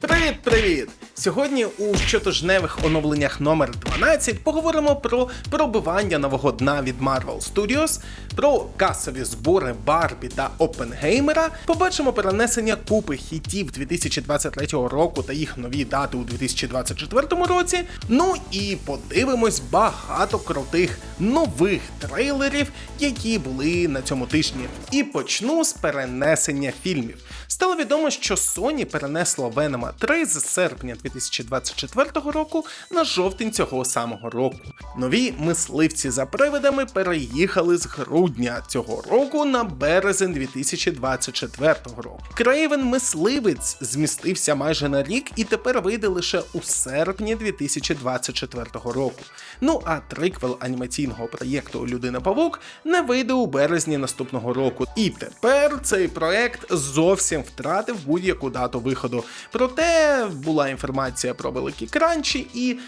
Привіт-привіт! Сьогодні у щотижневих оновленнях номер 12 поговоримо про пробивання нового дна від Marvel Studios, про касові збори Барбі та Опенгеймера, побачимо перенесення купи хітів 2023 року та їх нові дати у 2024 році. Ну і подивимось багато крутих нових трейлерів, які були на цьому тижні. І почну з перенесення фільмів. Стало відомо, що Sony перенесла Venom 3 з серпня 2024 року на жовтень цього самого року. Нові мисливці за привидами переїхали з грудня цього року на березень 2024 року. Крейвен мисливець змістився майже на рік і тепер вийде лише у серпні 2024 року. Ну а триквел анімаційного проєкту Людина Павук не вийде у березні наступного року. І тепер цей проект зовсім втратив будь-яку дату виходу. Проте була інформація про великі кранчі, і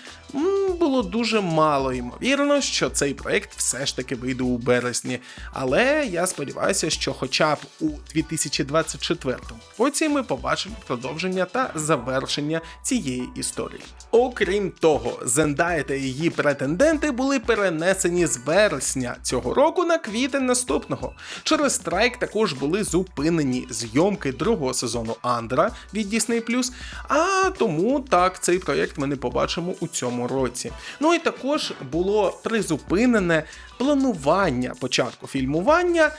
було дуже мало ймовірно, що цей проект все ж таки вийде у березні. Але я сподіваюся, що хоча б у 2024 році ми побачимо продовження та завершення цієї історії. Окрім того, Зендая та її претенденти були перенесені з вересня цього року на квітень наступного. Через страйк також були зупинені зйомки другого сезону Андра від Disney+, а тому так цей проєкт ми не побачимо у цьому році. Ну і також було призупинене планування початку фільмування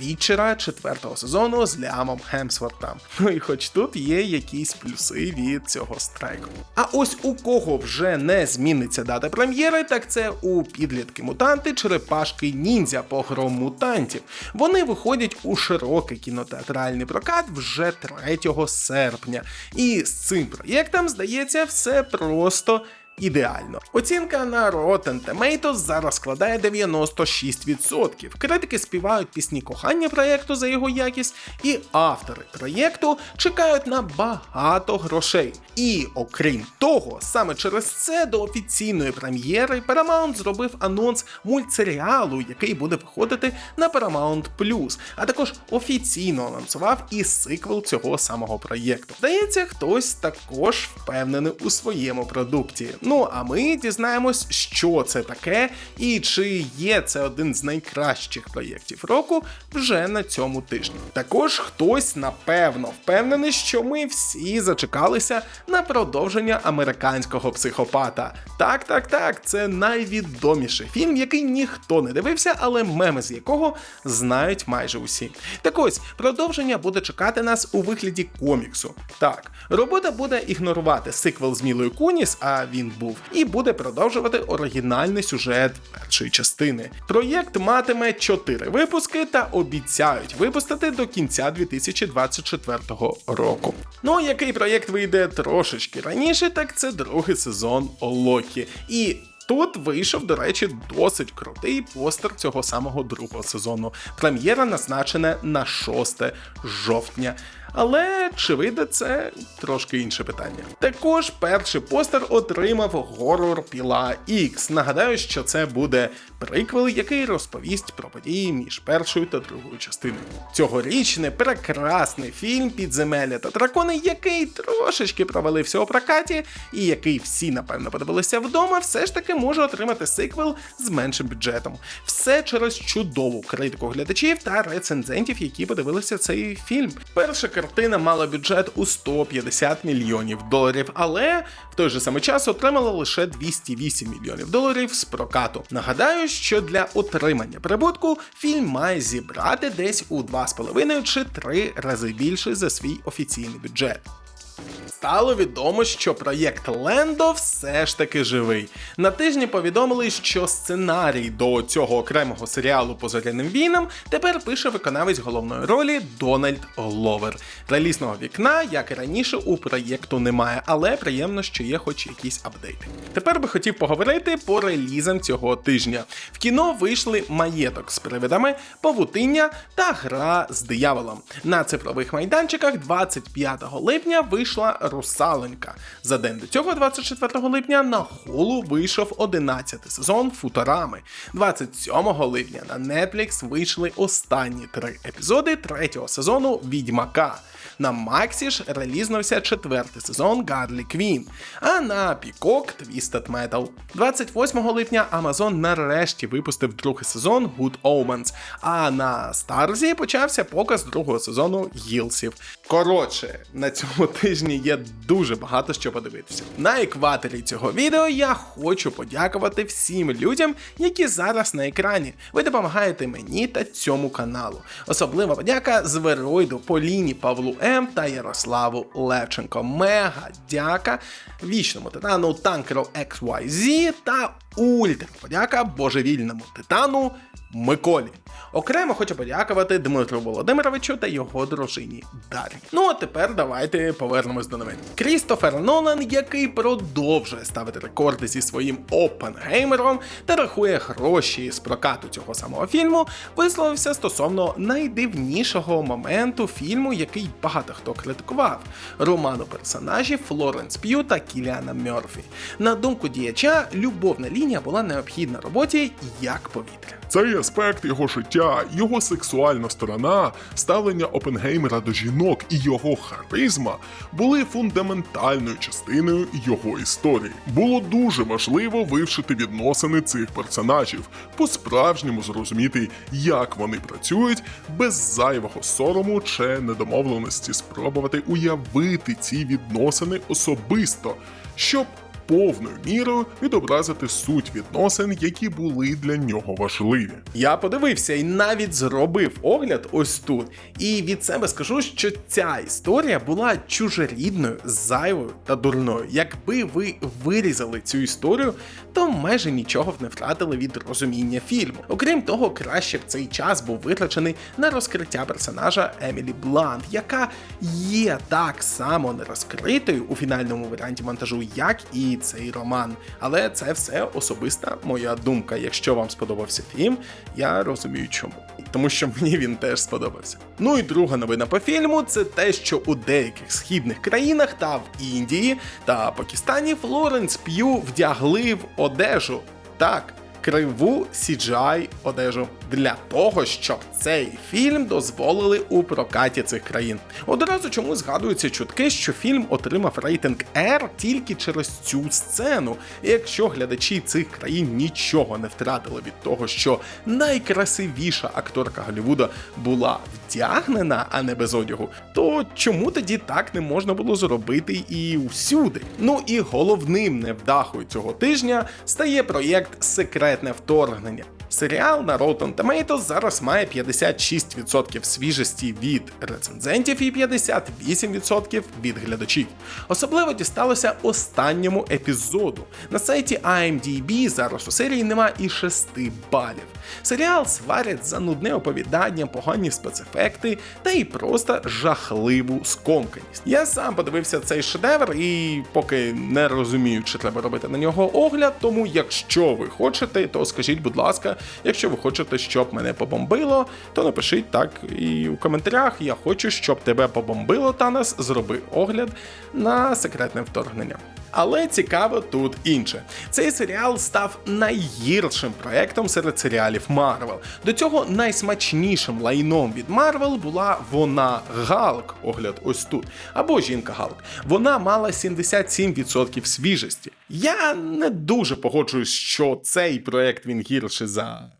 Вічера четвертого сезону з Лямом Хемсвортом. Ну і хоч тут є якісь плюси від цього страйку. А ось у кого вже не зміниться дата прем'єри, так це у підлітки мутанти черепашки ніндзя по гром мутантів. Вони виходять у широкий кінотеатральний прокат вже 3 серпня. І з цим проєктом, здається, все просто ідеально. Оцінка на Rotten Tomatoes зараз складає 96%. Критики співають пісні кохання проєкту за його якість, і автори проєкту чекають на багато грошей. І окрім того, саме через це до офіційної прем'єри Paramount зробив анонс мультсеріалу, який буде виходити на Paramount Plus, а також офіційно анонсував і сиквел цього самого проєкту. Здається, хтось також впевнений у своєму продукті. Ну а ми дізнаємось, що це таке і чи є це один з найкращих проєктів року вже на цьому тижні. Також хтось напевно впевнений, що ми всі зачекалися на продовження американського психопата. Так, так, так, це найвідоміший фільм, який ніхто не дивився, але меми з якого знають майже усі. Так ось продовження буде чекати нас у вигляді коміксу. Так, робота буде ігнорувати сиквел з Мілою Куніс, а він був, і буде продовжувати оригінальний сюжет першої частини. Проєкт матиме 4 випуски та обіцяють випустити до кінця 2024 року. Ну, який проєкт вийде трошечки раніше, так це другий сезон Локі. І Тут вийшов, до речі, досить крутий постер цього самого другого сезону. Прем'єра назначена на 6 жовтня. Але чи вийде це трошки інше питання. Також перший постер отримав горор Піла X. Нагадаю, що це буде приквел, який розповість про події між першою та другою частиною. Цьогорічний прекрасний фільм Підземелля та дракони, який трошечки провалився у прокаті, і який всі, напевно, подивилися вдома, все ж таки може отримати сиквел з меншим бюджетом. Все через чудову критику глядачів та рецензентів, які подивилися цей фільм. Перша картина мала бюджет у 150 мільйонів доларів, але в той же самий час отримала лише 208 мільйонів доларів з прокату. Нагадаю, що для отримання прибутку фільм має зібрати десь у 2,5 чи 3 рази більше за свій офіційний бюджет. Стало відомо, що проєкт Лендо все ж таки живий. На тижні повідомили, що сценарій до цього окремого серіалу по зоряним війнам тепер пише виконавець головної ролі Дональд Гловер. Релізного вікна, як і раніше, у проєкту немає, але приємно, що є хоч якісь апдейти. Тепер би хотів поговорити по релізам цього тижня. В кіно вийшли маєток з привидами, павутиння та гра з дияволом. На цифрових майданчиках 25 липня вийшла Русаленька. За день до цього, 24 липня, на холу вийшов 11 сезон Футорами. 27 липня на Netflix вийшли останні три епізоди третього сезону Відьмака. На Максі ж релізнувся четвертий сезон Гарлі Квін, а на Пікок Twisted Metal. 28 липня Amazon нарешті випустив другий сезон Good Omens, а на Старзі почався показ другого сезону Гілсів. Коротше, на цьому тижні є дуже багато що подивитися. На екваторі цього відео я хочу подякувати всім людям, які зараз на екрані. Ви допомагаєте мені та цьому каналу. Особлива подяка Звероїду, Поліні, Павлу М та Ярославу Левченко. Мега дяка вічному титану танкеру XYZ та ультра подяка божевільному титану Миколі. Окремо хочу подякувати Дмитру Володимировичу та його дружині Дарі. Ну а тепер давайте повернемось до новин. Крістофер Нолан, який продовжує ставити рекорди зі своїм Опенгеймером та рахує гроші з прокату цього самого фільму, висловився стосовно найдивнішого моменту фільму, який багато хто критикував: роману персонажів Флоренс П'ю та Кіліана Мерфі. На думку діяча, любовна лінія була необхідна роботі як повітря. Цей аспект його життя, його сексуальна сторона, ставлення Опенгеймера до жінок і його харизма були фундаментальною частиною його історії. Було дуже важливо вивчити відносини цих персонажів, по-справжньому зрозуміти, як вони працюють, без зайвого сорому чи недомовленості спробувати уявити ці відносини особисто, щоб повною мірою відобразити суть відносин, які були для нього важливі. Я подивився і навіть зробив огляд ось тут. І від себе скажу, що ця історія була чужорідною, зайвою та дурною. Якби ви вирізали цю історію, то майже нічого б не втратили від розуміння фільму. Окрім того, краще б цей час був витрачений на розкриття персонажа Емілі Блант, яка є так само нерозкритою у фінальному варіанті монтажу, як і цей роман. Але це все особиста моя думка. Якщо вам сподобався фільм, я розумію чому. Тому що мені він теж сподобався. Ну і друга новина по фільму це те, що у деяких східних країнах та в Індії та Пакистані Флоренс П'ю вдягли в одежу. Так, криву CGI одежу для того, щоб цей фільм дозволили у прокаті цих країн. Одразу чому згадуються чутки, що фільм отримав рейтинг R тільки через цю сцену. І якщо глядачі цих країн нічого не втратили від того, що найкрасивіша акторка Голлівуда була вдягнена, а не без одягу, то чому тоді так не можна було зробити і всюди? Ну і головним невдахою цього тижня стає проєкт Секретне вторгнення. Серіал на Rotten Tomatoes зараз має 56% свіжості від рецензентів і 58% від глядачів. Особливо дісталося останньому епізоду. На сайті IMDb зараз у серії нема і 6 балів. Серіал сварять за нудне оповідання, погані спецефекти та й просто жахливу скомканість. Я сам подивився цей шедевр і поки не розумію, чи треба робити на нього огляд. Тому, якщо ви хочете, то скажіть, будь ласка, якщо ви хочете, щоб мене побомбило, то напишіть так і у коментарях. Я хочу, щоб тебе побомбило, Танас, зроби огляд на секретне вторгнення. Але цікаво тут інше. Цей серіал став найгіршим проектом серед серіалів Марвел. До цього найсмачнішим лайном від Марвел була вона Галк, огляд ось тут, або жінка Галк. Вона мала 77% свіжості. Я не дуже погоджуюсь, що цей проект він гірший за.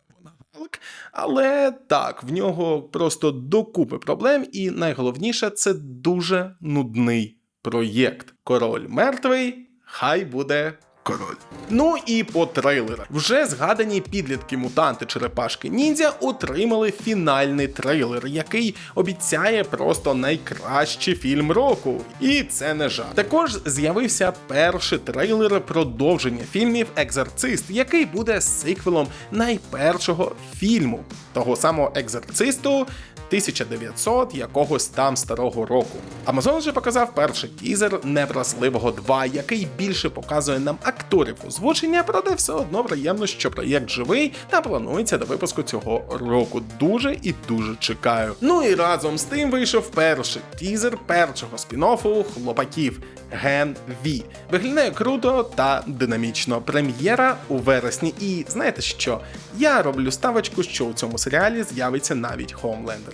Але так, в нього просто докупи проблем, і найголовніше це дуже нудний проєкт. Король мертвий, хай буде король. Ну і по трейлерах. Вже згадані підлітки мутанти черепашки ніндзя отримали фінальний трейлер, який обіцяє просто найкращий фільм року. І це не жарт. Також з'явився перший трейлер продовження фільмів Екзорцист, який буде сиквелом найпершого фільму того самого екзорцисту. 1900 якогось там старого року. Amazon же показав перший тізер Невразливого 2, який більше показує нам акторів озвучення, проте все одно приємно, що проєкт живий та планується до випуску цього року. Дуже і дуже чекаю. Ну і разом з тим вийшов перший тізер першого спін-оффу хлопаків Ген V. Виглядає круто та динамічно. Прем'єра у вересні. І знаєте що? Я роблю ставочку, що у цьому серіалі з'явиться навіть Хоумлендер.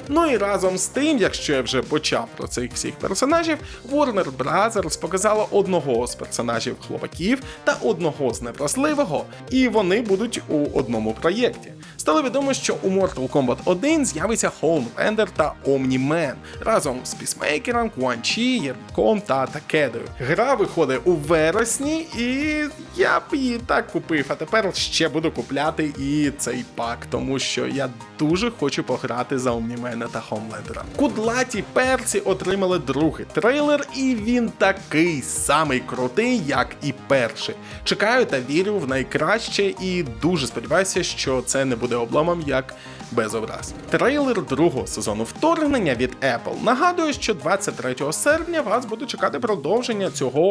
Ну і разом з тим, якщо я вже почав про цих всіх персонажів, Warner Bros. показала одного з персонажів хлопаків та одного з невразливого, і вони будуть у одному проєкті. Стало відомо, що у Mortal Kombat 1 з'явиться Homelander та Omni-Man разом з Пісмейкером, Куан Чі, Єрком та Такедою. Гра виходить у вересні, і я б її так купив. А тепер ще буду купляти і цей пак, тому що я дуже хочу пограти за Omni-Man та Хомлендера. Кудлаті перці отримали другий трейлер, і він такий самий крутий, як і перший. Чекаю та вірю в найкраще і дуже сподіваюся, що це не буде обломом як без образ. Трейлер другого сезону вторгнення від Apple нагадує, що 23 серпня вас буде чекати продовження цього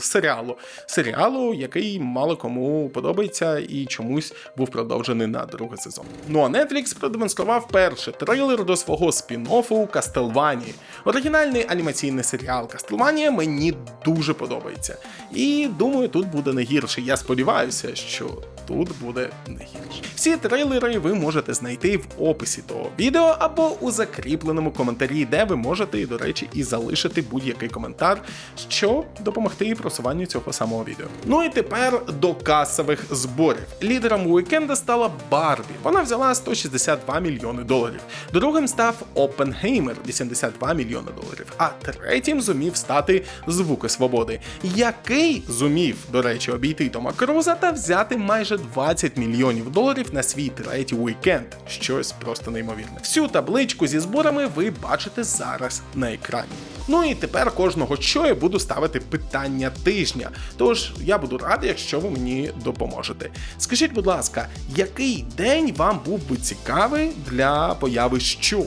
серіалу. Серіалу, який мало кому подобається і чомусь був продовжений на другий сезон. Ну а Netflix продемонстрував перший трейлер до свого спін-оффу Castlevania. Оригінальний анімаційний серіал Castlevania мені дуже подобається. І думаю, тут буде не гірше. Я сподіваюся, що тут буде не гірше. Всі трейлери ви можете знайти в описі того відео або у закріпленому коментарі, де ви можете, до речі, і залишити будь-який коментар, щоб допомогти просуванню цього самого відео. Ну і тепер до касових зборів. Лідером уікенда стала Барбі. Вона взяла 162 мільйони доларів. Другим став Опенгеймер 82 мільйони доларів. А третім зумів стати Звуки Свободи, який зумів, до речі, обійти Тома Круза та взяти майже 20 мільйонів доларів на свій третій уікенд. Щось просто неймовірне. Всю табличку зі зборами ви бачите зараз на екрані. Ну і тепер кожного що я буду ставити питання тижня. Тож я буду радий, якщо ви мені допоможете. Скажіть, будь ласка, який день вам був би цікавий для появи що?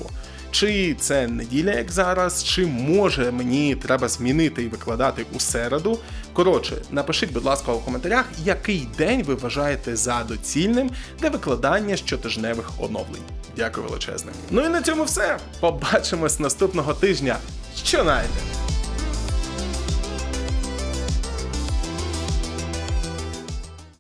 Чи це неділя, як зараз, чи може мені треба змінити і викладати у середу? Коротше, напишіть, будь ласка, у коментарях, який день ви вважаєте за доцільним для викладання щотижневих оновлень. Дякую величезне. Ну і на цьому все. Побачимось наступного тижня. Що найде?